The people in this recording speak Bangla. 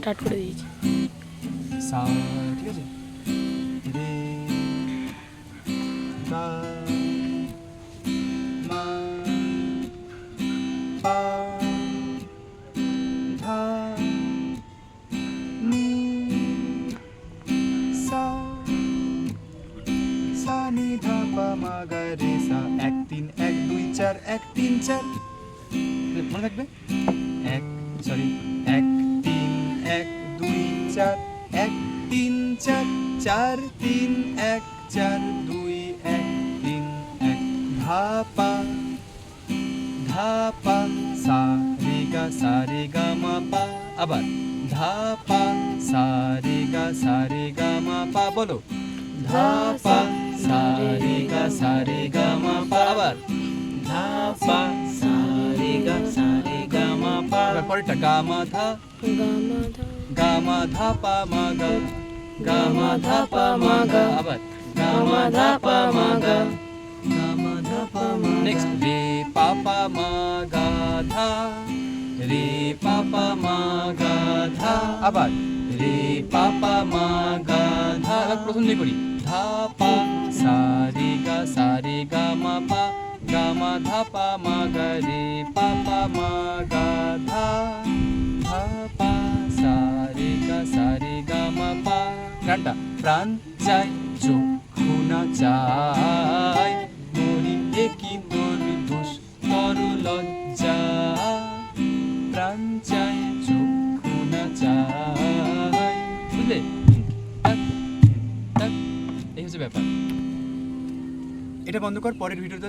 স্টার্ট করে দিয়েছি। ঠিক আছে এক তিন এক দুই চার, এক তিন চার। মনে থাকবে? এক সরি এক। চার এক তিন চার চার তিন এক চার দুই এক তিন এক ধাপা ধাপা সা রে গা সা রে গা মা পা আবার ধাপা সা রে গা সা রে গা মা পা বলো ধাপা সা রে গা সা রে গা মা পা আবার ধাপা সা রে গা সা রে গা মা পা এবার পরেরটা গা মা ধা গামা ধা গা মা ধা পা মা গা গা মা ধা পা মা গা আবার গা মা ধা পা মা গা গা মা ধা পা মা নেক্সট রে পা পা মা গা ধা রে পা পা মা গা ধা আবার রে পা পা মা গা ধা এবার প্রথম দিয়ে করি ধা পা সা ধা পা মা গা রে পা পা মা গা ধা ধা পা সা রে গা সা রে গা মা পা গানটা প্রাণ চাই চক্ষু না চাই মরি একই তোর দোষ তর লজ্জা প্রাণ চাই চক্ষু না চাই বুঝলে। এই হচ্ছে ব্যাপার। এটা বন্ধ কর পরের ভিডিওতে